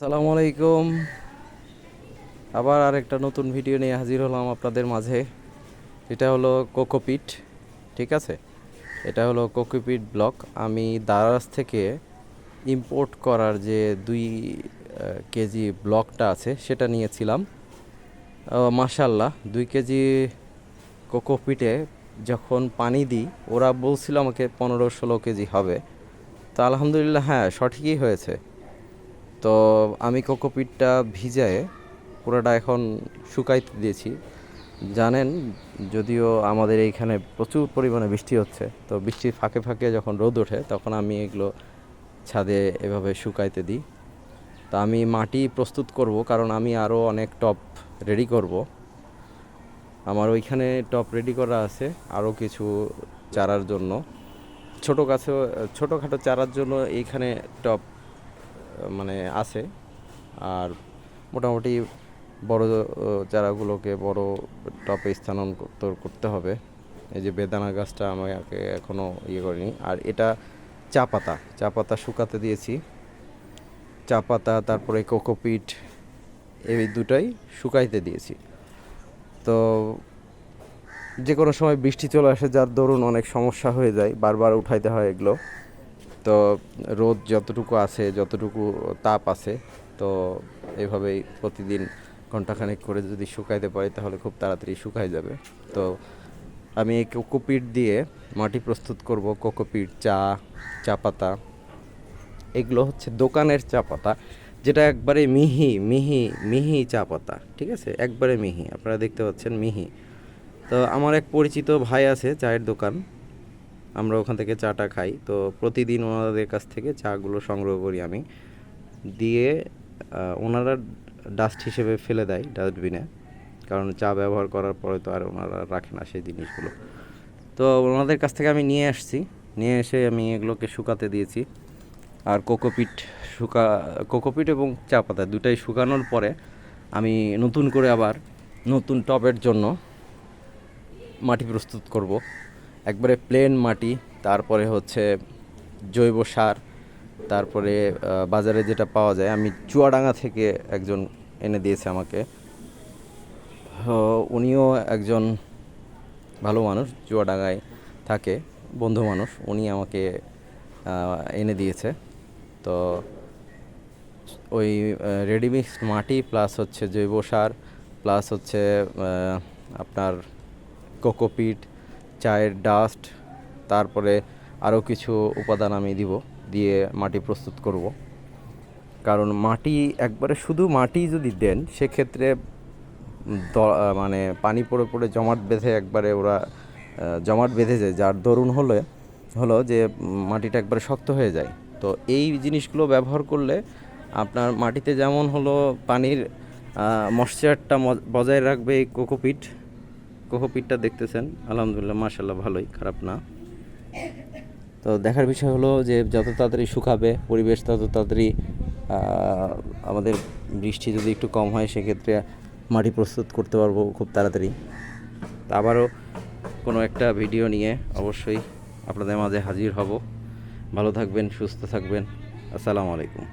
আসসালামু আলাইকুম। আবার আরেকটা নতুন ভিডিও নিয়ে হাজির হলাম আপনাদের মাঝে। এটা হলো কোকোপিট ঠিক আছে? এটা হলো কোকোপিট ব্লক। আমি দারাজ থেকে ইম্পোর্ট করার যে দুই কেজি ব্লকটা আছে, সেটা নিয়েছিলাম। মাশাল্লাহ দুই কেজি কোকোপিটে যখন পানি দিই, ওরা বলছিল আমাকে পনেরো ষোলো কেজি হবে। তো আলহামদুলিল্লাহ হ্যাঁ সঠিকই হয়েছে। তো আমি কোকোপিটটা ভিজায়ে পুরোটা এখন শুকাইতে দিয়েছি। জানেন, যদিও আমাদের এইখানে প্রচুর পরিমাণে বৃষ্টি হচ্ছে, তো বৃষ্টির ফাঁকে ফাঁকে যখন রোদ ওঠে তখন আমি এগুলো ছাদে এভাবে শুকাইতে দিই। তো আমি মাটি প্রস্তুত করব, কারণ আমি আরও অনেক টপ রেডি করব। আমার ওইখানে টপ রেডি করা আছে আরও কিছু চারার জন্য। ছোটো গাছে, ছোটোখাটো চারার জন্য এইখানে টপ মানে আছে। আর মোটামুটি বড় চারাগুলোকে বড় টপে স্থানান্তর করতে হবে। এই যে বেদানা গাছটা আমাকে এখনও ইয়ে করিনি। আর এটা চা পাতা চা পাতা শুকাতে দিয়েছি। চা পাতা, তারপরে কোকোপিট এই দুটাই শুকাইতে দিয়েছি। তো যে কোনো সময় বৃষ্টি চলে আসে, যার দরুন অনেক সমস্যা হয়ে যায়, বারবার উঠাইতে হয় এগুলো। তো রোদ যতটুকু আছে, যতটুকু তাপ আছে, তো এইভাবেই প্রতিদিন ঘন্টাখানেক করে যদি শুকাইতে পারি তাহলে খুব তাড়াতাড়ি শুকাই যাবে। তো আমি এই কোকোপিট দিয়ে মাটি প্রস্তুত করব, কোকোপিট, চা চা পাতা। এগুলো হচ্ছে দোকানের চা পাতা, যেটা একবারে মিহি মিহি মিহি চা পাতা, ঠিক আছে? একবারে মিহি, আপনারা দেখতে পাচ্ছেন মিহি। তো আমার এক পরিচিত ভাই আছে চায়ের দোকান। আমরা ওখান থেকে চাটা খাই। তো প্রতিদিন ওনাদের কাছ থেকে চাগুলো সংগ্রহ করি আমি। দিয়ে ওনারা ডাস্ট হিসেবে ফেলে দেয় ডাস্টবিনে কারণ চা ব্যবহার করার পরে তো আর ওনারা রাখে না সেই জিনিসগুলো। তো ওনাদের কাছ থেকে আমি নিয়ে আসছি। নিয়ে এসে আমি এগুলোকে শুকাতে দিয়েছি। আর কোকোপিট শুকা, কোকোপিট এবং চা পাতা দুটাই শুকানোর পরে আমি নতুন করে আবার নতুন টবের জন্য মাটি প্রস্তুত করব। একবারে প্লেন মাটি, তারপরে হচ্ছে জৈব সার, তারপরে বাজারে যেটা পাওয়া যায়, আমি চুয়াডাঙ্গা থেকে একজন এনে দিয়েছে আমাকে। উনিও একজন ভালো মানুষ, চুয়াডাঙ্গায় থাকে, বন্ধু মানুষ, উনি আমাকে এনে দিয়েছে। তো ওই রেডিমিক্স মাটি প্লাস হচ্ছে জৈব সার প্লাস হচ্ছে আপনার কোকোপিট চায়ের ডাস্ট তারপরে আরও কিছু উপাদান আমি দিব, দিয়ে মাটি প্রস্তুত করব। কারণ মাটি, একবারে শুধু মাটি যদি দেন, সেক্ষেত্রে মানে পানি পড়ে পড়ে জমাট বেঁধে একবারে ওরা জমাট বেঁধে যায়। যার দরুন হলে, হলো যে মাটিটা একবারে শক্ত হয়ে যায়। তো এই জিনিসগুলো ব্যবহার করলে আপনার মাটিতে যেমন হলো পানির মশ্চারটা বজায় রাখবে এই কোকোপিট কোকোপিটটা দেখতেছেন আলহামদুলিল্লাহ মাশাল্লাহ ভালোই খারাপ না। তো দেখার বিষয় হলো যে যত তাড়াতাড়ি শুকাবে পরিবেশ তত তাড়াতাড়ি আমাদের বৃষ্টি যদি একটু কম হয় সেক্ষেত্রে মাটি প্রস্তুত করতে পারব খুব তাড়াতাড়ি। তা আবারও কোনো একটা ভিডিও নিয়ে অবশ্যই আপনাদের মাঝে হাজির হব। ভালো থাকবেন সুস্থ থাকবেন। আসসালামু আলাইকুম।